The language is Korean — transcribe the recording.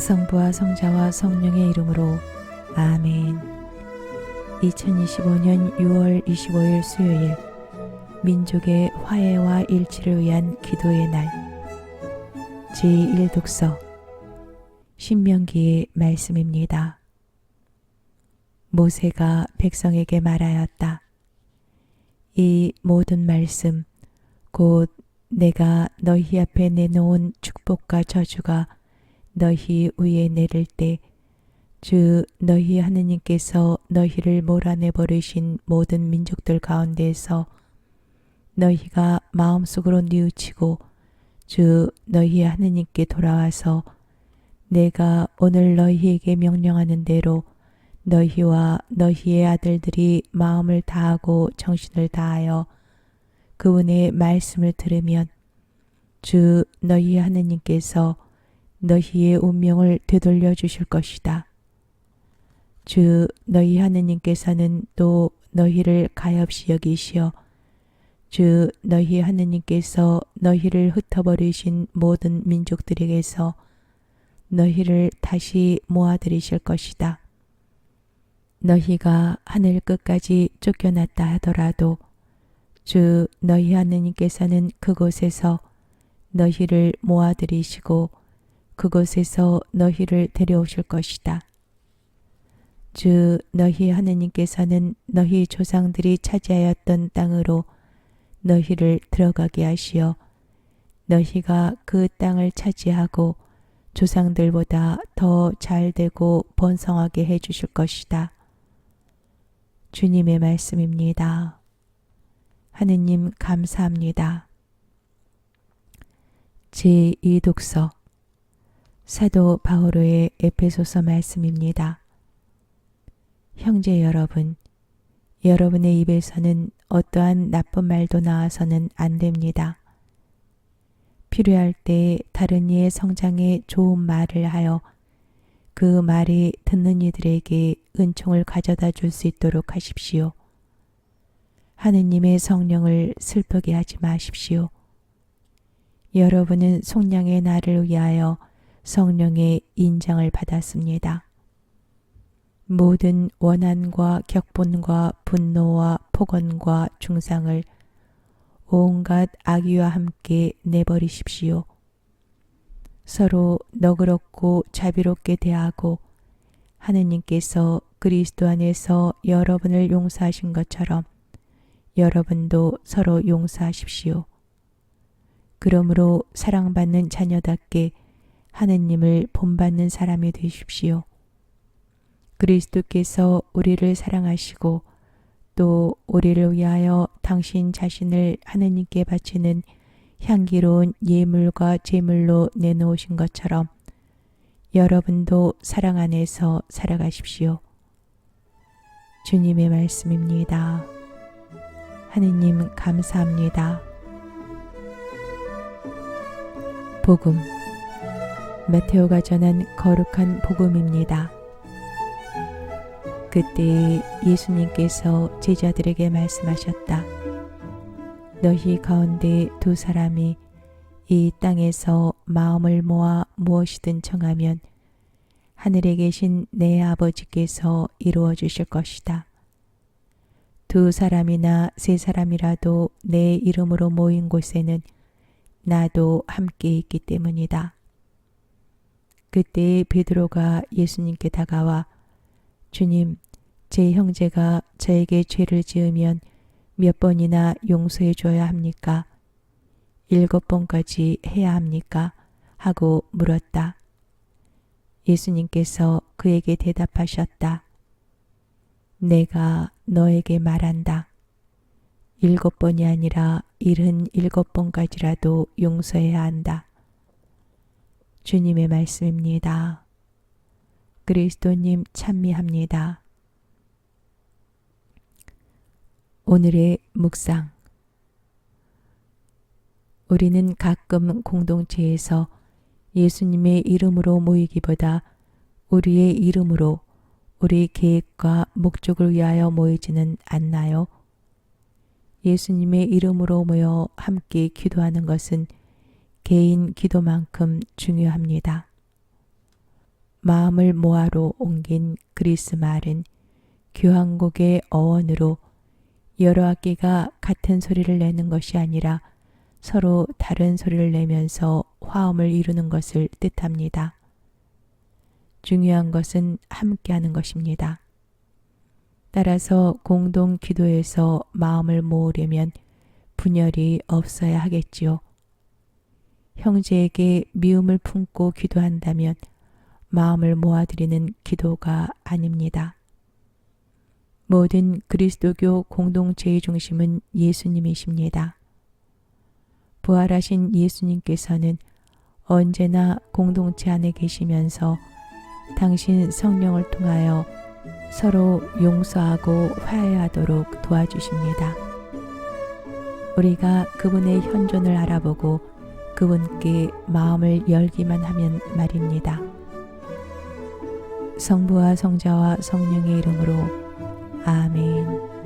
성부와 성자와 성령의 이름으로 아멘. 2025년 6월 25일 수요일 민족의 화해와 일치를 위한 기도의 날 제1독서 신명기의 말씀입니다. 모세가 백성에게 말하였다. 이 모든 말씀 곧 내가 너희 앞에 내놓은 축복과 저주가 너희 위에 내릴 때 주 너희 하느님께서 너희를 몰아내 버리신 모든 민족들 가운데에서 너희가 마음속으로 뉘우치고 주 너희 하느님께 돌아와서 내가 오늘 너희에게 명령하는 대로 너희와 너희의 아들들이 마음을 다하고 정신을 다하여 그분의 말씀을 들으면 주 너희 하느님께서 너희의 운명을 되돌려 주실 것이다. 주 너희 하느님께서는 또 너희를 가엾이 여기시어 주 너희 하느님께서 너희를 흩어버리신 모든 민족들에게서 너희를 다시 모아들이실 것이다. 너희가 하늘 끝까지 쫓겨났다 하더라도 주 너희 하느님께서는 그곳에서 너희를 모아들이시고 그곳에서 너희를 데려오실 것이다. 주 너희 하느님께서는 너희 조상들이 차지하였던 땅으로 너희를 들어가게 하시어 너희가 그 땅을 차지하고 조상들보다 더 잘되고 번성하게 해 주실 것이다. 주님의 말씀입니다. 하느님 감사합니다. 제2독서 사도 바오로의 에페소서 말씀입니다. 형제 여러분, 여러분의 입에서는 어떠한 나쁜 말도 나와서는 안 됩니다. 필요할 때 다른 이의 성장에 좋은 말을 하여 그 말이 듣는 이들에게 은총을 가져다 줄 수 있도록 하십시오. 하느님의 성령을 슬프게 하지 마십시오. 여러분은 속량의 날을 위하여 성령의 인장을 받았습니다. 모든 원한과 격분과 분노와 폭언과 중상을 온갖 악의와 함께 내버리십시오. 서로 너그럽고 자비롭게 대하고 하느님께서 그리스도 안에서 여러분을 용서하신 것처럼 여러분도 서로 용서하십시오. 그러므로 사랑받는 자녀답게 하느님을 본받는 사람이 되십시오. 그리스도께서 우리를 사랑하시고 또 우리를 위하여 당신 자신을 하느님께 바치는 향기로운 예물과 제물로 내놓으신 것처럼 여러분도 사랑 안에서 살아가십시오. 주님의 말씀입니다. 하느님 감사합니다. 복음 마테오가 전한 거룩한 복음입니다. 그때 예수님께서 제자들에게 말씀하셨다. 너희 가운데 두 사람이 이 땅에서 마음을 모아 무엇이든 청하면 하늘에 계신 내 아버지께서 이루어 주실 것이다. 두 사람이나 세 사람이라도 내 이름으로 모인 곳에는 나도 함께 있기 때문이다. 그때 베드로가 예수님께 다가와 주님, 제 형제가 저에게 죄를 지으면 몇 번이나 용서해 줘야 합니까? 일곱 번까지 해야 합니까? 하고 물었다. 예수님께서 그에게 대답하셨다. 내가 너에게 말한다. 일곱 번이 아니라 일흔 일곱 번까지라도 용서해야 한다. 주님의 말씀입니다. 그리스도님 찬미합니다. 오늘의 묵상. 우리는 가끔 공동체에서 예수님의 이름으로 모이기보다 우리의 이름으로 우리 계획과 목적을 위하여 모이지는 않나요? 예수님의 이름으로 모여 함께 기도하는 것은 개인 기도만큼 중요합니다. 마음을 모아로 옮긴 그리스 말은 교향곡의 어원으로 여러 악기가 같은 소리를 내는 것이 아니라 서로 다른 소리를 내면서 화음을 이루는 것을 뜻합니다. 중요한 것은 함께하는 것입니다. 따라서 공동 기도에서 마음을 모으려면 분열이 없어야 하겠지요. 형제에게 미움을 품고 기도한다면 마음을 모아드리는 기도가 아닙니다. 모든 그리스도교 공동체의 중심은 예수님이십니다. 부활하신 예수님께서는 언제나 공동체 안에 계시면서 당신 성령을 통하여 서로 용서하고 화해하도록 도와주십니다. 우리가 그분의 현존을 알아보고 그분께 마음을 열기만 하면 말입니다. 성부와 성자와 성령의 이름으로 아멘.